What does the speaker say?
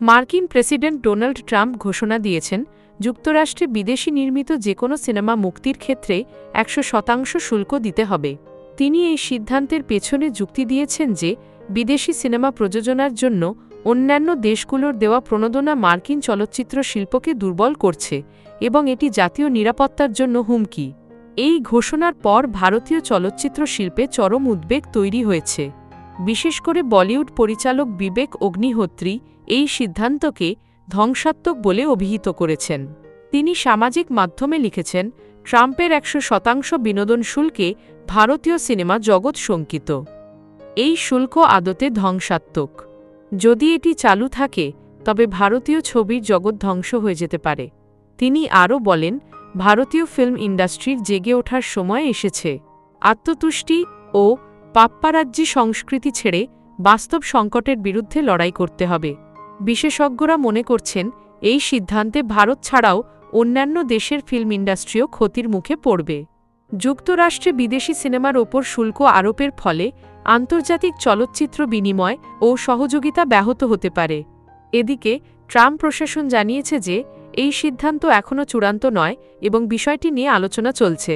মার্কিন president Donald Trump ঘোষণা দিয়েছেন, যুক্তরাষ্ট্রে বিদেশি নির্মিত যে কোনো সিনেমা মুক্তির ক্ষেত্রে একশো শতাংশ শুল্ক দিতে হবে। তিনি এই সিদ্ধান্তের পেছনে যুক্তি দিয়েছেন যে, বিদেশি সিনেমা প্রযোজনার জন্য অন্যান্য দেশগুলোর দেওয়া প্রণোদনা মার্কিন চলচ্চিত্র শিল্পকে দুর্বল করছে এবং এটি জাতীয় নিরাপত্তার জন্য হুমকি। এই ঘোষণার পর ভারতীয় চলচ্চিত্র শিল্পে চরম উদ্বেগ তৈরি হয়েছে। বিশেষ করে বলিউড পরিচালক বিবেক অগ্নিহোত্রী এই সিদ্ধান্তকে ধ্বংসাত্মক বলে অভিহিত করেছেন। তিনি সামাজিক মাধ্যমে লিখেছেন, ট্রাম্পের একশো শতাংশ বিনোদন শুল্কে ভারতীয় সিনেমা জগৎ শঙ্কিত। এই শুল্ক আদতে ধ্বংসাত্মক। যদি এটি চালু থাকে, তবে ভারতীয় ছবির জগৎ ধ্বংস হয়ে যেতে পারে। তিনি আরও বলেন, ভারতীয় ফিল্ম ইন্ডাস্ট্রির জেগে ওঠার সময় এসেছে। আত্মতুষ্টি ও পাপ্পারাজ্যি সংস্কৃতি ছেড়ে বাস্তব সংকটের বিরুদ্ধে লড়াই করতে হবে। বিশেষজ্ঞরা মনে করছেন, এই সিদ্ধান্তে ভারত ছাড়াও অন্যান্য দেশের ফিল্ম ইন্ডাস্ট্রিও ক্ষতির মুখে পড়বে। যুক্তরাষ্ট্রে বিদেশি সিনেমার ওপর শুল্ক আরোপের ফলে আন্তর্জাতিক চলচ্চিত্র বিনিময় ও সহযোগিতা ব্যাহত হতে পারে। এদিকে, ট্রাম্প প্রশাসন জানিয়েছে যে, এই সিদ্ধান্ত এখনও চূড়ান্ত নয় এবং বিষয়টি নিয়ে আলোচনা চলছে।